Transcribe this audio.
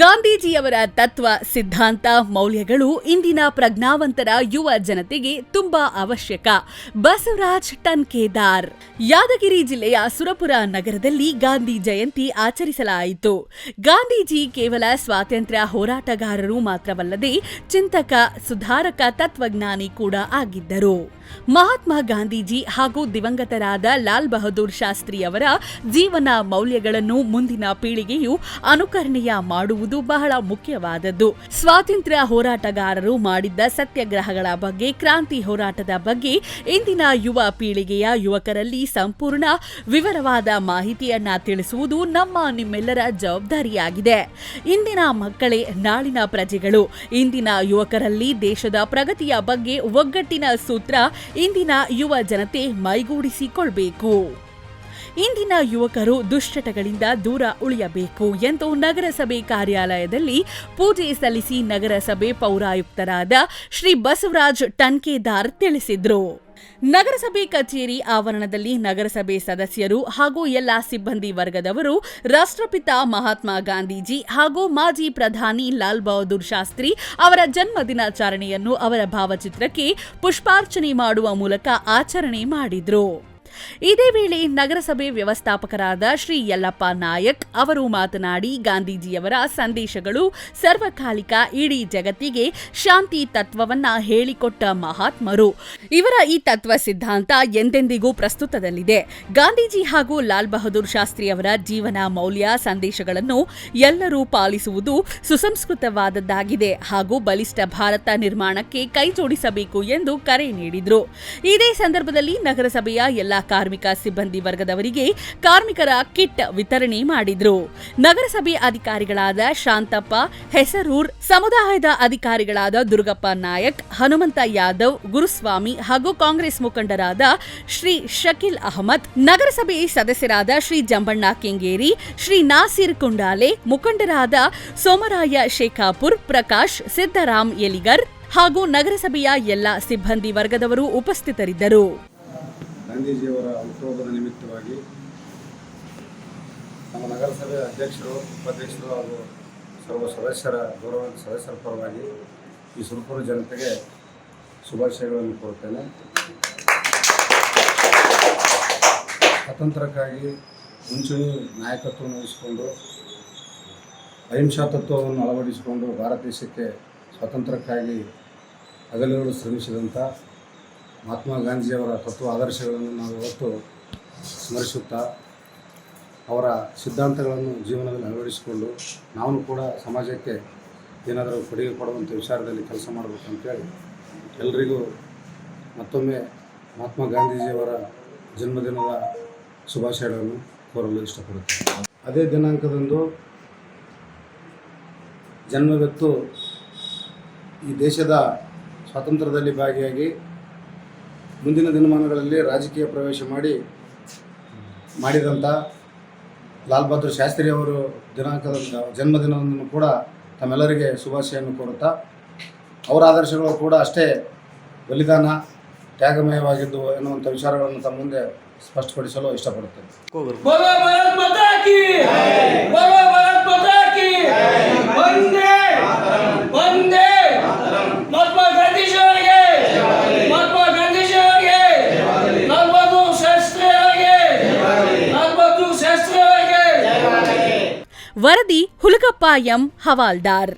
ಗಾಂಧೀಜಿಯವರ ತತ್ವ, ಸಿದ್ಧಾಂತ, ಮೌಲ್ಯಗಳು ಇಂದಿನ ಪ್ರಜ್ಞಾವಂತರ ಯುವ ಜನತೆಗೆ ತುಂಬಾ ಅವಶ್ಯಕ. ಬಸವರಾಜ್ ಟನ್ಕೇದಾರ್. ಯಾದಗಿರಿ ಜಿಲ್ಲೆಯ ಸುರಪುರ ನಗರದಲ್ಲಿ ಗಾಂಧಿ ಜಯಂತಿ ಆಚರಿಸಲಾಯಿತು. ಗಾಂಧೀಜಿ ಕೇವಲ ಸ್ವಾತಂತ್ರ್ಯ ಹೋರಾಟಗಾರರು ಮಾತ್ರವಲ್ಲದೆ ಚಿಂತಕ, ಸುಧಾರಕ, ತತ್ವಜ್ಞಾನಿ ಕೂಡ ಆಗಿದ್ದರು. ಮಹಾತ್ಮ ಗಾಂಧೀಜಿ ಹಾಗೂ ದಿವಂಗತರಾದ ಲಾಲ್ ಬಹದ್ದೂರ್ ಶಾಸ್ತ್ರಿ ಅವರ ಜೀವನ ಮೌಲ್ಯಗಳನ್ನು ಮುಂದಿನ ಪೀಳಿಗೆಯು ಅನುಕರಣೆಯ ಮಾಡುವುದು ಬಹಳ ಮುಖ್ಯವಾದದ್ದು. ಸ್ವಾತಂತ್ರ್ಯ ಹೋರಾಟಗಾರರು ಮಾಡಿದ್ದ ಸತ್ಯಾಗ್ರಹಗಳ ಬಗ್ಗೆ, ಕ್ರಾಂತಿ ಹೋರಾಟದ ಬಗ್ಗೆ ಇಂದಿನ ಯುವ ಪೀಳಿಗೆಯ ಯುವಕರಲ್ಲಿ ಸಂಪೂರ್ಣ ವಿವರವಾದ ಮಾಹಿತಿಯನ್ನ ತಿಳಿಸುವುದು ನಮ್ಮ ನಿಮ್ಮೆಲ್ಲರ ಜವಾಬ್ದಾರಿಯಾಗಿದೆ. ಇಂದಿನ ಮಕ್ಕಳೇ ನಾಳಿನ ಪ್ರಜೆಗಳು. ಇಂದಿನ ಯುವಕರಲ್ಲಿ ದೇಶದ ಪ್ರಗತಿಯ ಬಗ್ಗೆ ಒಗ್ಗಟ್ಟಿನ ಸೂತ್ರ ಇಂದಿನ ಯುವ ಜನತೆ ಮೈಗೂಡಿಸಿಕೊಳ್ಬೇಕು. ಇಂದಿನ ಯುವಕರು ದುಶ್ಚಟಗಳಿಂದ ದೂರ ಉಳಿಯಬೇಕು ಎಂದು ನಗರಸಭೆ ಕಾರ್ಯಾಲಯದಲ್ಲಿ ಪೂಜೆ ಸಲ್ಲಿಸಿ ನಗರಸಭೆ ಪೌರಾಯುಕ್ತರಾದ ಶ್ರೀ ಬಸವರಾಜ್ ಟನ್ಕೇದಾರ್ ತಿಳಿಸಿದರು. ನಗರಸಭೆ ಕಚೇರಿ ಆವರಣದಲ್ಲಿ ನಗರಸಭೆ ಸದಸ್ಯರು ಹಾಗೂ ಎಲ್ಲ ಸಿಬ್ಬಂದಿ ವರ್ಗದವರು ರಾಷ್ಟ್ರಪಿತ ಮಹಾತ್ಮ ಗಾಂಧೀಜಿ ಹಾಗೂ ಮಾಜಿ ಪ್ರಧಾನಿ ಲಾಲ್ ಬಹದ್ದೂರ್ ಶಾಸ್ತ್ರಿ ಅವರ ಜನ್ಮ ದಿನಾಚರಣೆಯನ್ನು ಅವರ ಭಾವಚಿತ್ರಕ್ಕೆ ಪುಷ್ಪಾರ್ಚನೆ ಮಾಡುವ ಮೂಲಕ ಆಚರಣೆ ಮಾಡಿದ್ರು. ಇದೇ ವೇಳೆ ನಗರಸಭೆ ವ್ಯವಸ್ಥಾಪಕರಾದ ಶ್ರೀ ಯಲ್ಲಪ್ಪ ನಾಯಕ್ ಅವರು ಮಾತನಾಡಿ, ಗಾಂಧೀಜಿಯವರ ಸಂದೇಶಗಳು ಸರ್ವಕಾಲಿಕ, ಇಡೀ ಜಗತ್ತಿಗೆ ಶಾಂತಿ ತತ್ವವನ್ನ ಹೇಳಿಕೊಟ್ಟ ಮಹಾತ್ಮರು. ಇವರ ಈ ತತ್ವ ಸಿದ್ಧಾಂತ ಎಂದೆಂದಿಗೂ ಪ್ರಸ್ತುತದಲ್ಲಿದೆ. ಗಾಂಧೀಜಿ ಹಾಗೂ ಲಾಲ್ ಬಹದ್ದೂರ್ ಶಾಸ್ತ್ರಿ ಅವರ ಜೀವನ ಮೌಲ್ಯ, ಸಂದೇಶಗಳನ್ನು ಎಲ್ಲರೂ ಪಾಲಿಸುವುದು ಸುಸಂಸ್ಕೃತವಾದದ್ದಾಗಿದೆ ಹಾಗೂ ಬಲಿಷ್ಠ ಭಾರತ ನಿರ್ಮಾಣಕ್ಕೆ ಕೈಜೋಡಿಸಬೇಕು ಎಂದು ಕರೆ ನೀಡಿದರು. ಇದೇ ಸಂದರ್ಭದಲ್ಲಿ ನಗರಸಭೆಯ ಎಲ್ಲಾ ಕಾರ್ಮಿಕ ಸಿಬ್ಬಂದಿ ವರ್ಗದವರಿಗೆ ಕಾರ್ಮಿಕರ ಕಿಟ್ ವಿತರಣೆ ಮಾಡಿದ್ರು. ನಗರಸಭೆ ಅಧಿಕಾರಿಗಳಾದ ಶಾಂತಪ್ಪ, ಹೆಸರೂರ್, ಸಮುದಾಯದ ಅಧಿಕಾರಿಗಳಾದ ದುರ್ಗಪ್ಪ ನಾಯಕ್, ಹನುಮಂತ ಯಾದವ್, ಗುರುಸ್ವಾಮಿ ಹಾಗೂ ಕಾಂಗ್ರೆಸ್ ಮುಖಂಡರಾದ ಶ್ರೀ ಶಕೀಲ್ ಅಹಮದ್, ನಗರಸಭೆ ಸದಸ್ಯರಾದ ಶ್ರೀ ಜಂಬಣ್ಣ ಕೆಂಗೇರಿ, ಶ್ರೀ ನಾಸಿರ್ ಕುಂಡಾಲೆ, ಮುಖಂಡರಾದ ಸೋಮರಾಯ ಶೇಖಾಪುರ್, ಪ್ರಕಾಶ್, ಸಿದ್ದರಾಮ್ ಎಲಿಗರ್ ಹಾಗೂ ನಗರಸಭೆಯ ಎಲ್ಲ ಸಿಬ್ಬಂದಿ ವರ್ಗದವರು ಉಪಸ್ಥಿತರಿದ್ದರು. ಗಾಂಧೀಜಿಯವರ ಹುಟ್ಟುಹಬ್ಬದ ನಿಮಿತ್ತವಾಗಿ ನಮ್ಮ ನಗರಸಭೆ ಅಧ್ಯಕ್ಷರು, ಉಪಾಧ್ಯಕ್ಷರು ಹಾಗೂ ಸರ್ವ ಸದಸ್ಯರ ಗೌರವ ಸದಸ್ಯರ ಪರವಾಗಿ ಈ ಸುರಪುರ ಜನತೆಗೆ ಶುಭಾಶಯಗಳನ್ನು ಕೋರುತ್ತೇನೆ. ಸ್ವಾತಂತ್ರ್ಯಕ್ಕಾಗಿ ಮುಂಚೂಣಿ ನಾಯಕತ್ವವನ್ನು ವಹಿಸಿಕೊಂಡು ಅಹಿಂಸಾ ತತ್ವವನ್ನು ಅಳವಡಿಸಿಕೊಂಡು ಭಾರತ ದೇಶಕ್ಕೆ ಸ್ವಾತಂತ್ರ್ಯಕ್ಕಾಗಿ ಹಗಲಿರುಳು ಶ್ರಮಿಸಿದಂಥ ಮಹಾತ್ಮ ಗಾಂಧೀಜಿಯವರ ತತ್ವ ಆದರ್ಶಗಳನ್ನು ನಾವು ಇವತ್ತು ಸ್ಮರಿಸುತ್ತಾ ಅವರ ಸಿದ್ಧಾಂತಗಳನ್ನು ಜೀವನದಲ್ಲಿ ಅಳವಡಿಸಿಕೊಂಡು ನಾವು ಕೂಡ ಸಮಾಜಕ್ಕೆ ಏನಾದರೂ ಕೊಡುಗೆ ಕೊಡುವಂಥ ವಿಚಾರದಲ್ಲಿ ಕೆಲಸ ಮಾಡಬೇಕು ಅಂತೇಳಿ ಎಲ್ರಿಗೂ ಮತ್ತೊಮ್ಮೆ ಮಹಾತ್ಮ ಗಾಂಧೀಜಿಯವರ ಜನ್ಮದಿನದ ಶುಭಾಶಯಗಳನ್ನು ಕೋರಲು ಇಷ್ಟಪಡುತ್ತೇನೆ. ಅದೇ ದಿನಾಂಕದಂದು ಜನ್ಮವೆತ್ತು ಈ ದೇಶದ ಸ್ವಾತಂತ್ರ್ಯದಲ್ಲಿ ಭಾಗಿಯಾಗಿ ಮುಂದಿನ ದಿನಮಾನಗಳಲ್ಲಿ ರಾಜಕೀಯ ಪ್ರವೇಶ ಮಾಡಿ ಮಾಡಿದಂಥ ಲಾಲ್ ಬಹದ್ದೂರ್ ಶಾಸ್ತ್ರಿ ಅವರು ದಿನಾಂಕದ ಜನ್ಮದಿನವನ್ನು ಕೂಡ ತಮ್ಮೆಲ್ಲರಿಗೆ ಶುಭಾಶಯವನ್ನು ಕೋರುತ್ತಾ, ಅವರ ಆದರ್ಶಗಳು ಕೂಡ ಅಷ್ಟೇ ಬಲಿದಾನ ತ್ಯಾಗಮಯವಾಗಿದ್ದು ಎನ್ನುವಂಥ ವಿಚಾರಗಳನ್ನು ತಮ್ಮ ಮುಂದೆ ಸ್ಪಷ್ಟಪಡಿಸಲು ಇಷ್ಟಪಡುತ್ತೇನೆ. ವರದಿ ಹುಲಗಪ್ಪ ಎಂ ಹವಾಲ್ದಾರ್.